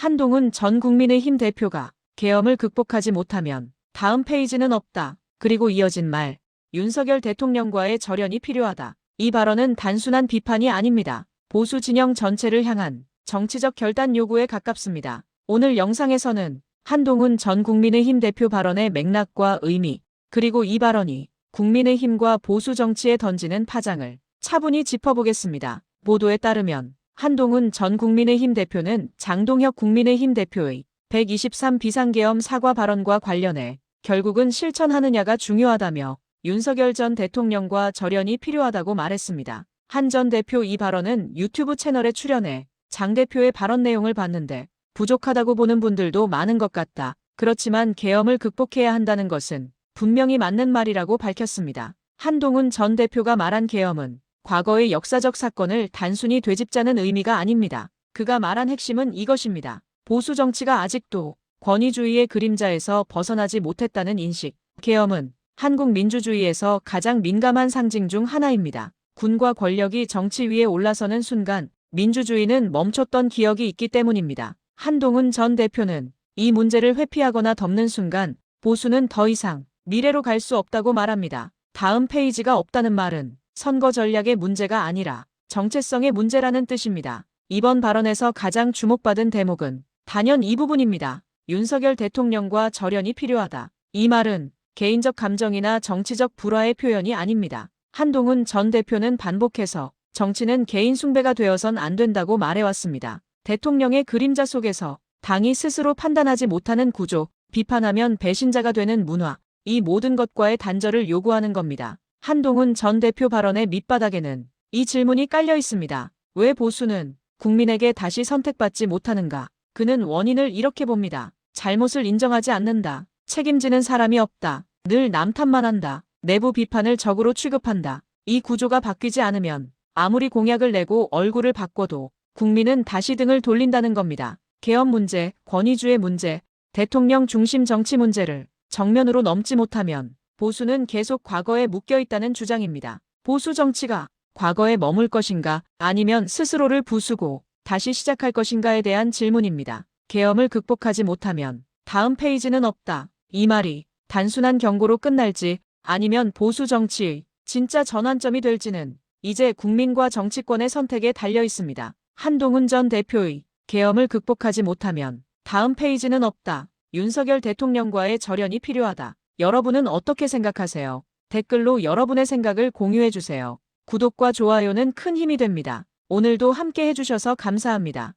한동훈 전 국민의힘 대표가 계엄을 극복하지 못하면 다음 페이지는 없다. 그리고 이어진 말. 윤석열 대통령과의 절연이 필요하다. 이 발언은 단순한 비판이 아닙니다. 보수 진영 전체를 향한 정치적 결단 요구에 가깝습니다. 오늘 영상에서는 한동훈 전 국민의힘 대표 발언의 맥락과 의미, 그리고 이 발언이 국민의힘과 보수 정치에 던지는 파장을 차분히 짚어보겠습니다. 보도에 따르면 한동훈 전 국민의힘 대표는 장동혁 국민의힘 대표의 123 비상계엄 사과 발언과 관련해 결국은 실천하느냐가 중요하다며 윤석열 전 대통령과 절연이 필요하다고 말했습니다. 한 전 대표 이 발언은 유튜브 채널에 출연해 장 대표의 발언 내용을 봤는데 부족하다고 보는 분들도 많은 것 같다. 그렇지만 계엄을 극복해야 한다는 것은 분명히 맞는 말이라고 밝혔습니다. 한동훈 전 대표가 말한 계엄은 과거의 역사적 사건을 단순히 되짚자는 의미가 아닙니다. 그가 말한 핵심은 이것입니다. 보수 정치가 아직도 권위주의의 그림자에서 벗어나지 못했다는 인식. 계엄은 한국 민주주의에서 가장 민감한 상징 중 하나입니다. 군과 권력이 정치 위에 올라서는 순간 민주주의는 멈췄던 기억이 있기 때문입니다. 한동훈 전 대표는 이 문제를 회피하거나 덮는 순간 보수는 더 이상 미래로 갈 수 없다고 말합니다. 다음 페이지가 없다는 말은 선거 전략의 문제가 아니라 정체성의 문제라는 뜻입니다. 이번 발언에서 가장 주목받은 대목은 단연 이 부분입니다. 윤석열 대통령과 절연이 필요하다. 이 말은 개인적 감정이나 정치적 불화의 표현이 아닙니다. 한동훈 전 대표는 반복해서 정치는 개인 숭배가 되어선 안 된다고 말해왔습니다. 대통령의 그림자 속에서 당이 스스로 판단하지 못하는 구조, 비판하면 배신자가 되는 문화, 이 모든 것과의 단절을 요구하는 겁니다. 한동훈 전 대표 발언의 밑바닥에는 이 질문이 깔려 있습니다. 왜 보수는 국민에게 다시 선택받지 못하는가? 그는 원인을 이렇게 봅니다. 잘못을 인정하지 않는다. 책임지는 사람이 없다. 늘 남탓만 한다. 내부 비판을 적으로 취급한다. 이 구조가 바뀌지 않으면 아무리 공약을 내고 얼굴을 바꿔도 국민은 다시 등을 돌린다는 겁니다. 개헌 문제, 권위주의 문제, 대통령 중심 정치 문제를 정면으로 넘지 못하면 보수는 계속 과거에 묶여 있다는 주장입니다. 보수 정치가 과거에 머물 것인가 아니면 스스로를 부수고 다시 시작할 것인가에 대한 질문입니다. 계엄을 극복하지 못하면 다음 페이지는 없다. 이 말이 단순한 경고로 끝날지 아니면 보수 정치의 진짜 전환점이 될지는 이제 국민과 정치권의 선택에 달려 있습니다. 한동훈 전 대표의 계엄을 극복하지 못하면 다음 페이지는 없다. 윤석열 대통령과의 절연이 필요하다. 여러분은 어떻게 생각하세요? 댓글로 여러분의 생각을 공유해 주세요. 구독과 좋아요는 큰 힘이 됩니다. 오늘도 함께 해주셔서 감사합니다.